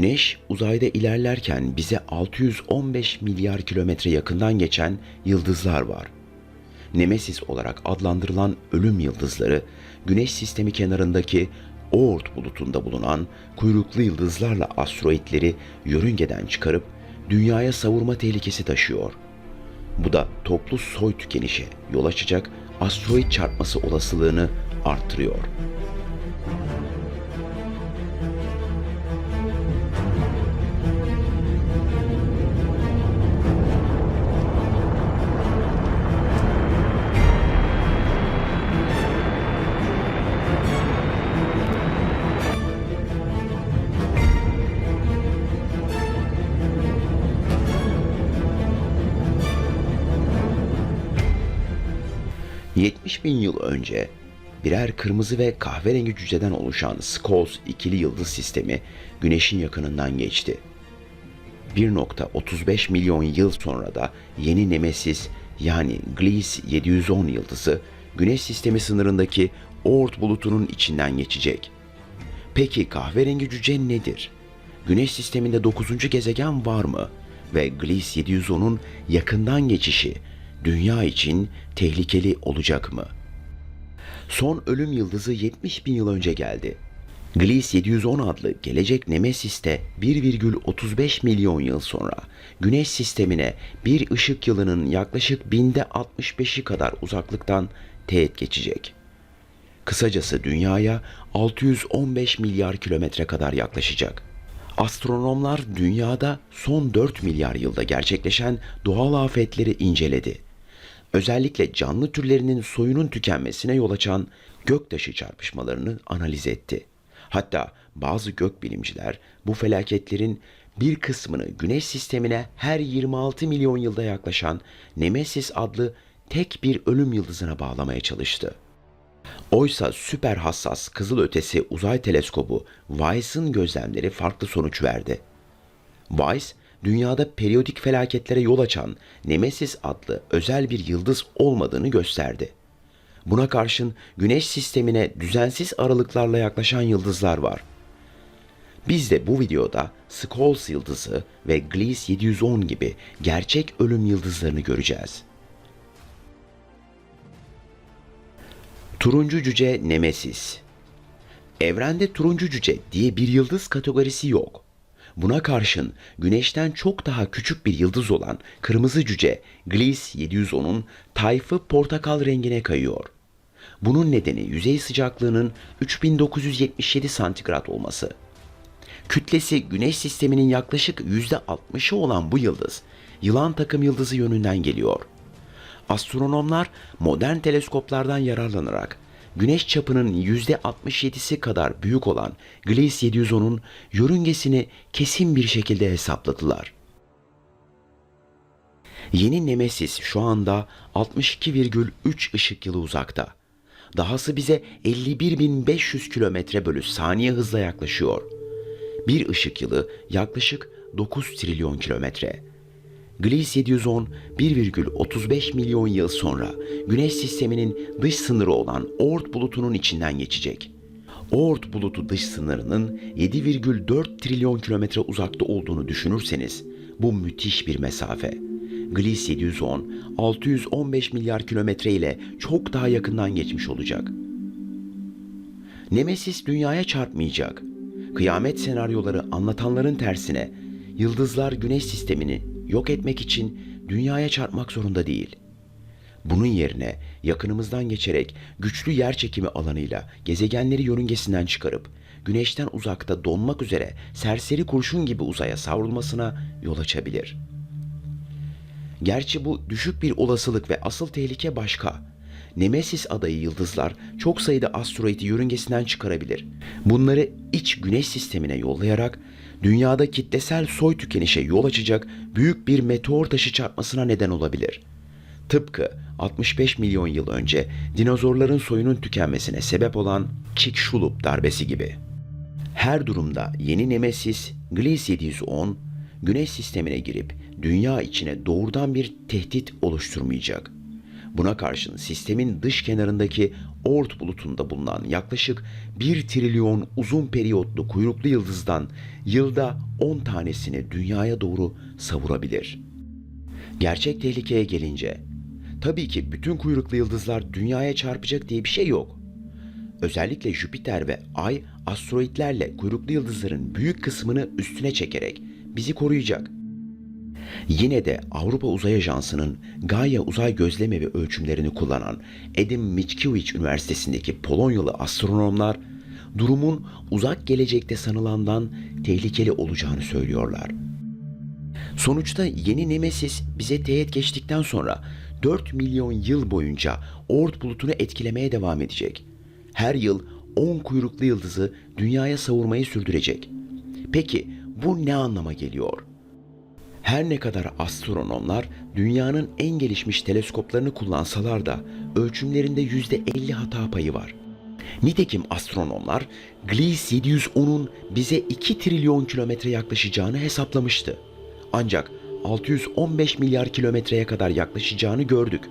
Güneş uzayda ilerlerken bize 615 milyar kilometre yakından geçen yıldızlar var. Nemesis olarak adlandırılan ölüm yıldızları, Güneş sistemi kenarındaki Oort bulutunda bulunan kuyruklu yıldızlarla asteroitleri yörüngeden çıkarıp dünyaya savurma tehlikesi taşıyor. Bu da toplu soy tükenişe yol açacak asteroid çarpması olasılığını arttırıyor. ...70 bin yıl önce birer kırmızı ve kahverengi cüceden oluşan Skulls ikili yıldız sistemi Güneş'in yakınından geçti. 1.35 milyon yıl sonra da yeni Nemesis yani Gliese 710 yıldızı Güneş sistemi sınırındaki Oort bulutunun içinden geçecek. Peki kahverengi cüce nedir? Güneş sisteminde 9. gezegen var mı? Ve Gliese 710'un yakından geçişi dünya için tehlikeli olacak mı? Son ölüm yıldızı 70 bin yıl önce geldi. Gliese 710 adlı gelecek Nemesis'te 1,35 milyon yıl sonra Güneş sistemine bir ışık yılının yaklaşık binde 65'i kadar uzaklıktan teğet geçecek. Kısacası dünyaya 615 milyar kilometre kadar yaklaşacak. Astronomlar dünyada son 4 milyar yılda gerçekleşen doğal afetleri inceledi. Özellikle canlı türlerinin soyunun tükenmesine yol açan göktaşı çarpışmalarını analiz etti. Hatta bazı gökbilimciler bu felaketlerin bir kısmını Güneş sistemine her 26 milyon yılda yaklaşan Nemesis adlı tek bir ölüm yıldızına bağlamaya çalıştı. Oysa süper hassas kızılötesi uzay teleskobu WISE'ın gözlemleri farklı sonuç verdi. WISE, dünyada periyodik felaketlere yol açan Nemesis adlı özel bir yıldız olmadığını gösterdi. Buna karşın Güneş sistemine düzensiz aralıklarla yaklaşan yıldızlar var. Biz de bu videoda Skulls yıldızı ve Gliese 710 gibi gerçek ölüm yıldızlarını göreceğiz. Turuncu cüce Nemesis Evrende turuncu cüce diye bir yıldız kategorisi yok. Buna karşın Güneş'ten çok daha küçük bir yıldız olan kırmızı cüce Gliese 710'un tayfı portakal rengine kayıyor. Bunun nedeni yüzey sıcaklığının 3977 santigrat olması. Kütlesi Güneş sisteminin yaklaşık %60'ı olan bu yıldız, yılan takım yıldızı yönünden geliyor. Astronomlar modern teleskoplardan yararlanarak Güneş çapının %67'si kadar büyük olan Gliese 710'un yörüngesini kesin bir şekilde hesapladılar. Yeni Nemesis şu anda 62,3 ışık yılı uzakta. Dahası bize 51.500 kilometre bölü saniye hızla yaklaşıyor. Bir ışık yılı yaklaşık 9 trilyon kilometre. Gliese 710 1,35 milyon yıl sonra Güneş sisteminin dış sınırı olan Oort bulutunun içinden geçecek. Oort bulutu dış sınırının 7,4 trilyon kilometre uzakta olduğunu düşünürseniz bu müthiş bir mesafe. Gliese 710 615 milyar kilometre ile çok daha yakından geçmiş olacak. Nemesis dünyaya çarpmayacak. Kıyamet senaryoları anlatanların tersine yıldızlar güneş sistemini yok etmek için dünyaya çarpmak zorunda değil. Bunun yerine yakınımızdan geçerek güçlü yer çekimi alanıyla gezegenleri yörüngesinden çıkarıp güneşten uzakta donmak üzere serseri kurşun gibi uzaya savrulmasına yol açabilir. Gerçi bu düşük bir olasılık ve asıl tehlike başka. Nemesis adayı yıldızlar çok sayıda asteroidi yörüngesinden çıkarabilir. Bunları iç güneş sistemine yollayarak dünyada kitlesel soy tükenişe yol açacak büyük bir meteor taşı çarpmasına neden olabilir. Tıpkı 65 milyon yıl önce dinozorların soyunun tükenmesine sebep olan Chicxulub darbesi gibi. Her durumda yeni Nemesis Gliese 710 Güneş sistemine girip dünya içine doğrudan bir tehdit oluşturmayacak. Buna karşın sistemin dış kenarındaki Oort bulutunda bulunan yaklaşık 1 trilyon uzun periyotlu kuyruklu yıldızdan yılda 10 tanesini dünyaya doğru savurabilir. Gerçek tehlikeye gelince, tabii ki bütün kuyruklu yıldızlar dünyaya çarpacak diye bir şey yok. Özellikle Jüpiter ve Ay asteroitlerle kuyruklu yıldızların büyük kısmını üstüne çekerek bizi koruyacak. Yine de Avrupa Uzay Ajansı'nın Gaia uzay gözlemi ve ölçümlerini kullanan Adam Mickiewicz Üniversitesi'ndeki Polonyalı astronomlar durumun uzak gelecekte sanılandan tehlikeli olacağını söylüyorlar. Sonuçta yeni Nemesis bize teğet geçtikten sonra 4 milyon yıl boyunca Oort bulutunu etkilemeye devam edecek. Her yıl 10 kuyruklu yıldızı dünyaya savurmayı sürdürecek. Peki bu ne anlama geliyor? Her ne kadar astronomlar dünyanın en gelişmiş teleskoplarını kullansalar da ölçümlerinde %50 hata payı var. Nitekim astronomlar Gliese 710'un bize 2 trilyon kilometre yaklaşacağını hesaplamıştı. Ancak 615 milyar kilometreye kadar yaklaşacağını gördük.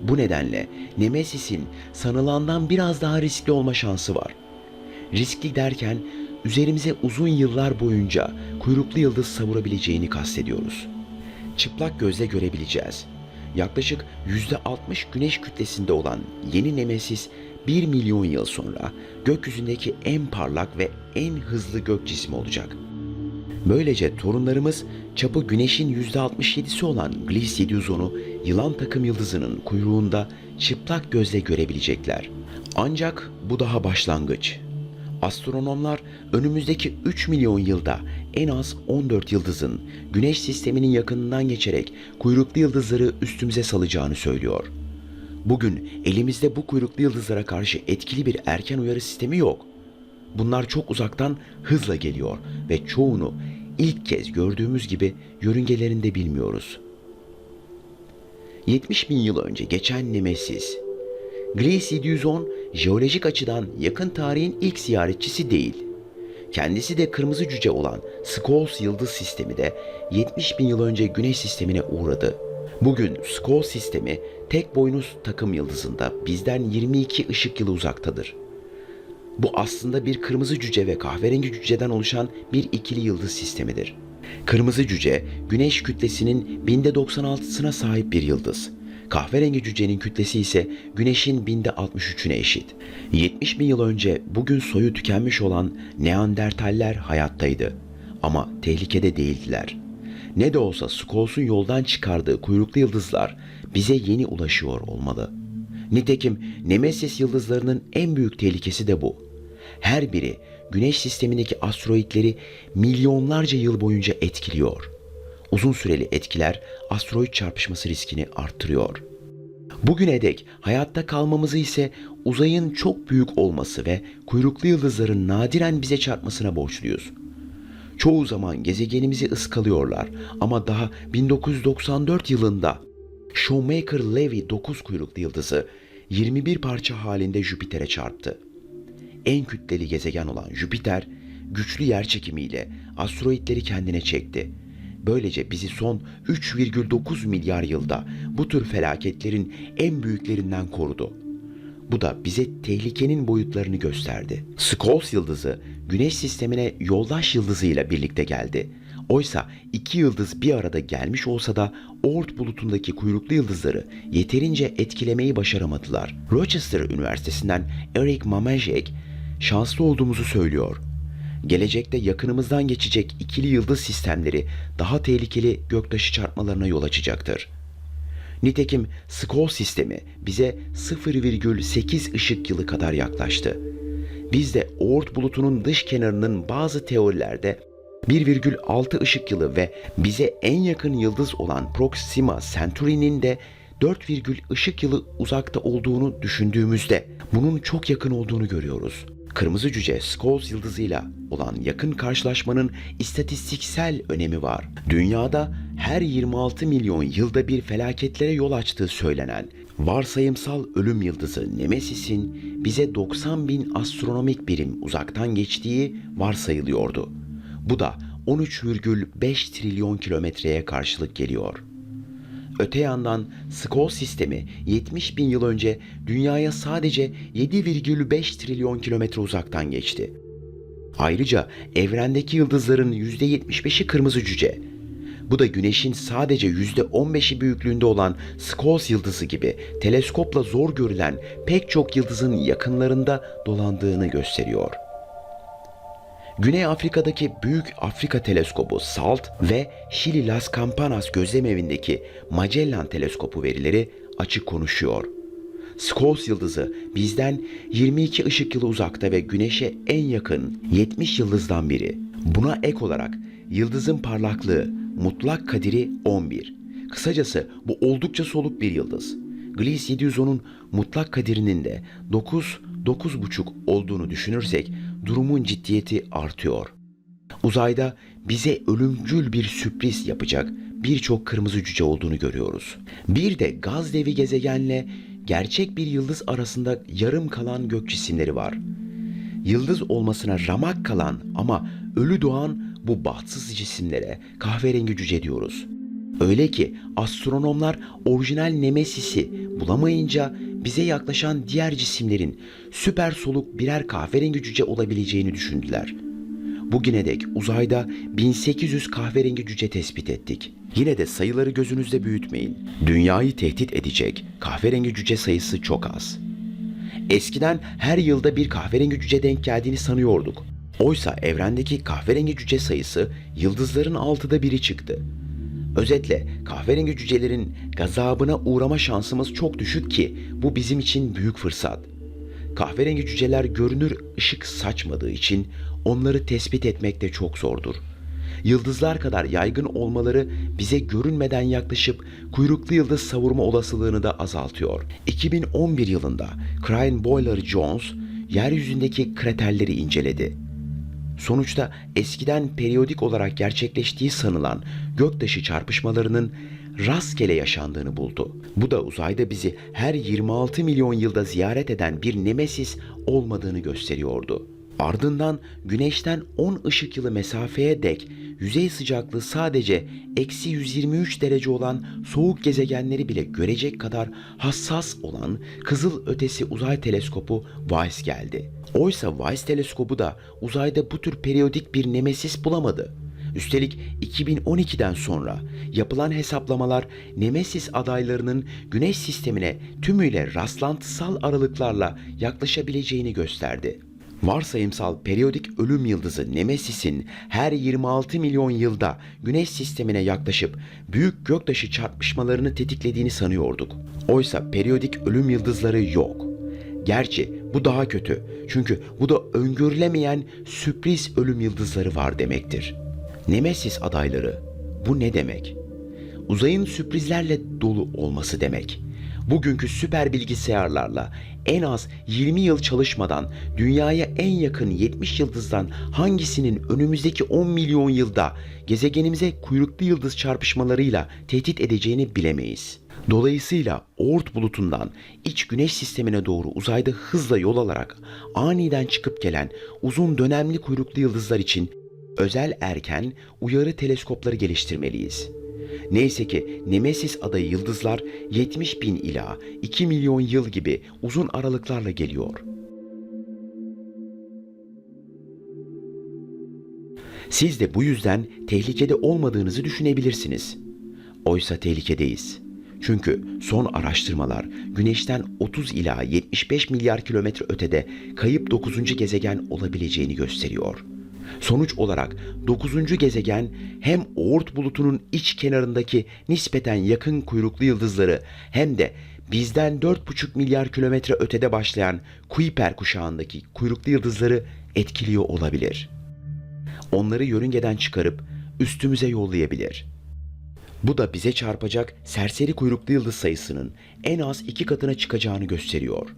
Bu nedenle Nemesis'in sanılandan biraz daha riskli olma şansı var. Riskli derken üzerimize uzun yıllar boyunca kuyruklu yıldız savurabileceğini kastediyoruz. Çıplak gözle görebileceğiz. Yaklaşık %60 güneş kütlesinde olan yeni Nemesis 1 milyon yıl sonra gökyüzündeki en parlak ve en hızlı gök cismi olacak. Böylece torunlarımız çapı güneşin %67'si olan Gliese 710'u yılan takım yıldızının kuyruğunda çıplak gözle görebilecekler. Ancak bu daha başlangıç. Astronomlar önümüzdeki 3 milyon yılda en az 14 yıldızın güneş sisteminin yakınından geçerek kuyruklu yıldızları üstümüze salacağını söylüyor. Bugün elimizde bu kuyruklu yıldızlara karşı etkili bir erken uyarı sistemi yok. Bunlar çok uzaktan hızla geliyor ve çoğunu ilk kez gördüğümüz gibi yörüngelerinde bilmiyoruz. 70 bin yıl önce geçen Nemesis, Gliese 710 jeolojik açıdan yakın tarihin ilk ziyaretçisi değil. Kendisi de kırmızı cüce olan Skolz yıldız sistemi de 70 bin yıl önce Güneş sistemine uğradı. Bugün Skolz sistemi tek boynuz takım yıldızında bizden 22 ışık yılı uzaktadır. Bu aslında bir kırmızı cüce ve kahverengi cüceden oluşan bir ikili yıldız sistemidir. Kırmızı cüce, güneş kütlesinin binde 96'sına sahip bir yıldız. Kahverengi cücenin kütlesi ise güneşin binde 63'üne eşit. 70 bin yıl önce bugün soyu tükenmiş olan Neandertaller hayattaydı. Ama tehlikede değildiler. Ne de olsa Skolz'un yoldan çıkardığı kuyruklu yıldızlar bize yeni ulaşıyor olmalı. Nitekim Nemesis yıldızlarının en büyük tehlikesi de bu. Her biri Güneş sistemindeki asteroitleri milyonlarca yıl boyunca etkiliyor. Uzun süreli etkiler asteroid çarpışması riskini arttırıyor. Bugüne dek hayatta kalmamızı ise uzayın çok büyük olması ve kuyruklu yıldızların nadiren bize çarpmasına borçluyuz. Çoğu zaman gezegenimizi ıskalıyorlar ama daha 1994 yılında Shoemaker-Levy 9 kuyruklu yıldızı 21 parça halinde Jüpiter'e çarptı. En kütleli gezegen olan Jüpiter, güçlü yer çekimiyle asteroitleri kendine çekti. Böylece bizi son 3,9 milyar yılda bu tür felaketlerin en büyüklerinden korudu. Bu da bize tehlikenin boyutlarını gösterdi. Skolz yıldızı Güneş sistemine yoldaş yıldızıyla birlikte geldi. Oysa iki yıldız bir arada gelmiş olsa da Oort bulutundaki kuyruklu yıldızları yeterince etkilemeyi başaramadılar. Rochester Üniversitesi'nden Eric Mamajek şanslı olduğumuzu söylüyor. Gelecekte yakınımızdan geçecek ikili yıldız sistemleri daha tehlikeli göktaşı çarpmalarına yol açacaktır. Nitekim Skoll sistemi bize 0,8 ışık yılı kadar yaklaştı. Biz de Oort bulutunun dış kenarının bazı teorilerde 1,6 ışık yılı ve bize en yakın yıldız olan Proxima Centauri'nin de 4, ışık yılı uzakta olduğunu düşündüğümüzde bunun çok yakın olduğunu görüyoruz. Kırmızı cüce Skolz yıldızıyla olan yakın karşılaşmanın istatistiksel önemi var. Dünyada her 26 milyon yılda bir felaketlere yol açtığı söylenen varsayımsal ölüm yıldızı Nemesis'in bize 90 bin astronomik birim uzaktan geçtiği varsayılıyordu. Bu da 13,5 trilyon kilometreye karşılık geliyor. Öte yandan Skol sistemi 70 bin yıl önce dünyaya sadece 7,5 trilyon kilometre uzaktan geçti. Ayrıca evrendeki yıldızların %75'i kırmızı cüce. Bu da Güneş'in sadece %15'i büyüklüğünde olan Skolz yıldızı gibi teleskopla zor görülen pek çok yıldızın yakınlarında dolandığını gösteriyor. Güney Afrika'daki Büyük Afrika Teleskobu SALT ve Şili Las Campanas gözlemevindeki Magellan Teleskopu verileri açık konuşuyor. Skolz yıldızı bizden 22 ışık yılı uzakta ve Güneş'e en yakın 70 yıldızdan biri. Buna ek olarak yıldızın parlaklığı, mutlak kadiri 11. Kısacası bu oldukça soluk bir yıldız. Gliese 710'un mutlak kadirinin de 9 9,5 olduğunu düşünürsek durumun ciddiyeti artıyor. Uzayda bize ölümcül bir sürpriz yapacak birçok kırmızı cüce olduğunu görüyoruz. Bir de gaz devi gezegenle gerçek bir yıldız arasında yarım kalan gök cisimleri var. Yıldız olmasına ramak kalan ama ölü doğan bu bahtsız cisimlere kahverengi cüce diyoruz. Öyle ki astronomlar orijinal Nemesis'i bulamayınca bize yaklaşan diğer cisimlerin süper soluk birer kahverengi cüce olabileceğini düşündüler. Bugüne dek uzayda 1800 kahverengi cüce tespit ettik. Yine de sayıları gözünüzde büyütmeyin. Dünyayı tehdit edecek kahverengi cüce sayısı çok az. Eskiden her yılda bir kahverengi cüce denk geldiğini sanıyorduk. Oysa evrendeki kahverengi cüce sayısı yıldızların altıda biri çıktı. Özetle kahverengi cücelerin gazabına uğrama şansımız çok düşük ki bu bizim için büyük fırsat. Kahverengi cüceler görünür ışık saçmadığı için onları tespit etmek de çok zordur. Yıldızlar kadar yaygın olmaları bize görünmeden yaklaşıp kuyruklu yıldız savurma olasılığını da azaltıyor. 2011 yılında Crane Boiler Jones yeryüzündeki kraterleri inceledi. Sonuçta eskiden periyodik olarak gerçekleştiği sanılan göktaşı çarpışmalarının rastgele yaşandığını buldu. Bu da uzayda bizi her 26 milyon yılda ziyaret eden bir nemesis olmadığını gösteriyordu. Ardından güneşten 10 ışık yılı mesafeye dek yüzey sıcaklığı sadece eksi 123 derece olan soğuk gezegenleri bile görecek kadar hassas olan kızıl ötesi uzay teleskopu WISE geldi. Oysa WISE teleskobu da uzayda bu tür periyodik bir nemesis bulamadı. Üstelik 2012'den sonra yapılan hesaplamalar Nemesis adaylarının Güneş sistemine tümüyle rastlantısal aralıklarla yaklaşabileceğini gösterdi. Varsayımsal periyodik ölüm yıldızı Nemesis'in her 26 milyon yılda Güneş sistemine yaklaşıp büyük göktaşı çarpışmalarını tetiklediğini sanıyorduk. Oysa periyodik ölüm yıldızları yok. Gerçi bu daha kötü. Çünkü bu da öngörülemeyen sürpriz ölüm yıldızları var demektir. Nemesis adayları bu ne demek? Uzayın sürprizlerle dolu olması demek. Bugünkü süper bilgisayarlarla en az 20 yıl çalışmadan dünyaya en yakın 70 yıldızdan hangisinin önümüzdeki 10 milyon yılda gezegenimize kuyruklu yıldız çarpışmalarıyla tehdit edeceğini bilemeyiz. Dolayısıyla Oort bulutundan iç güneş sistemine doğru uzayda hızla yol alarak aniden çıkıp gelen uzun dönemli kuyruklu yıldızlar için özel erken uyarı teleskopları geliştirmeliyiz. Neyse ki Nemesis adayı yıldızlar 70 bin ila 2 milyon yıl gibi uzun aralıklarla geliyor. Siz de bu yüzden tehlikede olmadığınızı düşünebilirsiniz. Oysa tehlikedeyiz. Çünkü son araştırmalar Güneş'ten 30 ila 75 milyar kilometre ötede kayıp 9. gezegen olabileceğini gösteriyor. Sonuç olarak 9. gezegen hem Oort bulutunun iç kenarındaki nispeten yakın kuyruklu yıldızları hem de bizden 4,5 milyar kilometre ötede başlayan Kuiper kuşağındaki kuyruklu yıldızları etkiliyor olabilir. Onları yörüngeden çıkarıp üstümüze yollayabilir. Bu da bize çarpacak serseri kuyruklu yıldız sayısının en az iki katına çıkacağını gösteriyor.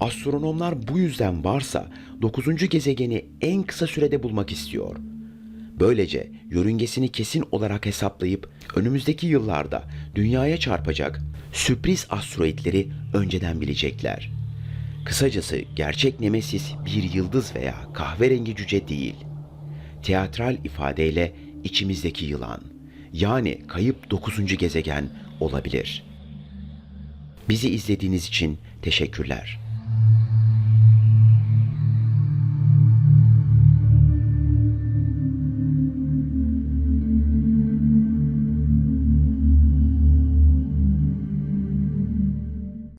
Astronomlar bu yüzden varsa 9. gezegeni en kısa sürede bulmak istiyor. Böylece yörüngesini kesin olarak hesaplayıp önümüzdeki yıllarda dünyaya çarpacak sürpriz asteroitleri önceden bilecekler. Kısacası gerçek Nemesis bir yıldız veya kahverengi cüce değil. Teatral ifadeyle içimizdeki yılan. Yani kayıp 9. gezegen olabilir. Bizi izlediğiniz için teşekkürler.